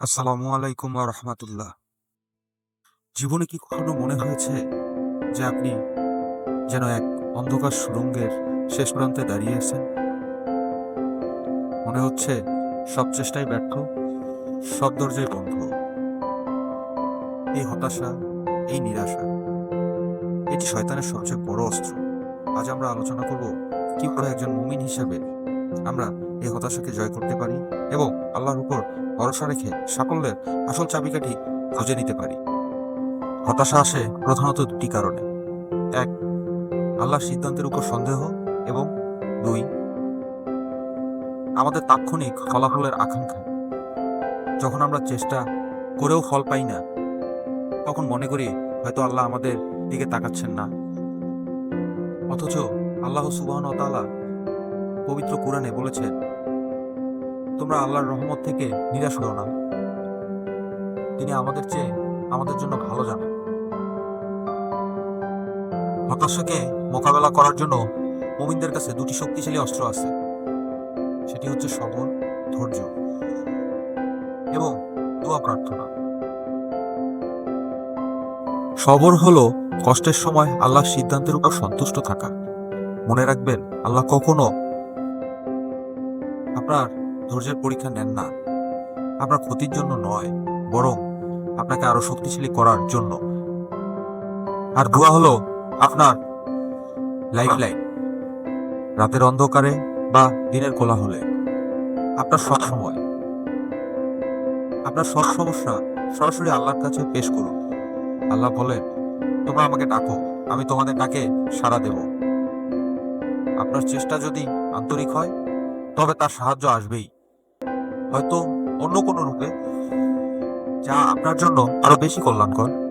আসসালামু আলাইকুম রাহমাতুল্লাহ। জীবনে কি কখনো মনে হয়েছে যে আপনি যেন এক অন্ধকার সুড়ঙ্গের শেষ প্রান্তে দাঁড়িয়ে আছেন? মনে হচ্ছে সব চেষ্টাই ব্যর্থ, সব দরজাই বন্ধ। এই হতাশা, এই নিরাশা, এটি শয়তানের সবচেয়ে বড় অস্ত্র। আজ আমরা আলোচনা করব কি করে একজন মুমিন হিসেবে আমরা এই হতাশাকে জয় করতে পারি এবং আল্লাহর উপর ভরসা রেখে সাফল্যের আসল চাবিকাঠি খুঁজে নিতে পারি। হতাশা আসে প্রধানত দুটি কারণে। এক, আল্লাহর সিদ্ধান্তের উপর সন্দেহ এবং দুই, আমাদের তাৎক্ষণিক ফলাফলের আকাঙ্ক্ষা। যখন আমরা চেষ্টা করেও ফল পাই না, তখন মনে করি হয়তো আল্লাহ আমাদের দিকে তাকাচ্ছেন না। অথচ আল্লাহ সুবাহন তাআলা পবিত্র কোরআনে বলেছেন তোমরা আল্লাহর রহমত থেকে নিরাশ হও না। তিনি আমাদের চেয়ে আমাদের জন্য ভালো জানেন। হতাশাকে মোকাবেলা করার জন্য মুমিনদের কাছে দুটি শক্তিশালী অস্ত্র আছে। সেটি হচ্ছে সবর, ধৈর্য এবং দোয়া প্রার্থনা। সবর হলো কষ্টের সময় আল্লাহর সিদ্ধান্তের উপর সন্তুষ্ট থাকা। মনে রাখবেন, আল্লাহ কখনো আপনার ধৈর্যের পরীক্ষা নেন না। আপনার ক্ষতির জন্য নয়, বরং আপনাকে আরও শক্তিশালী করার জন্য। আর দোয়া হলো আপনার লাইফ লাইন রাতের অন্ধকারে বা দিনের কোলাহলে। আপনার সব সময়। আপনার সব সমস্যা সরাসরি আল্লাহর কাছে পেশ করুন। আল্লাহ বলেন, তোমরা আমাকে ডাকো, আমি তোমাদের ডাকে সাড়া দেব। আপনার চেষ্টা যদি আন্তরিক হয় তবে তার সাহায্য আসবেই। হয়তো অন্য কোনো রূপে। যা আপনার জন্য আরও বেশি কল্যাণকর।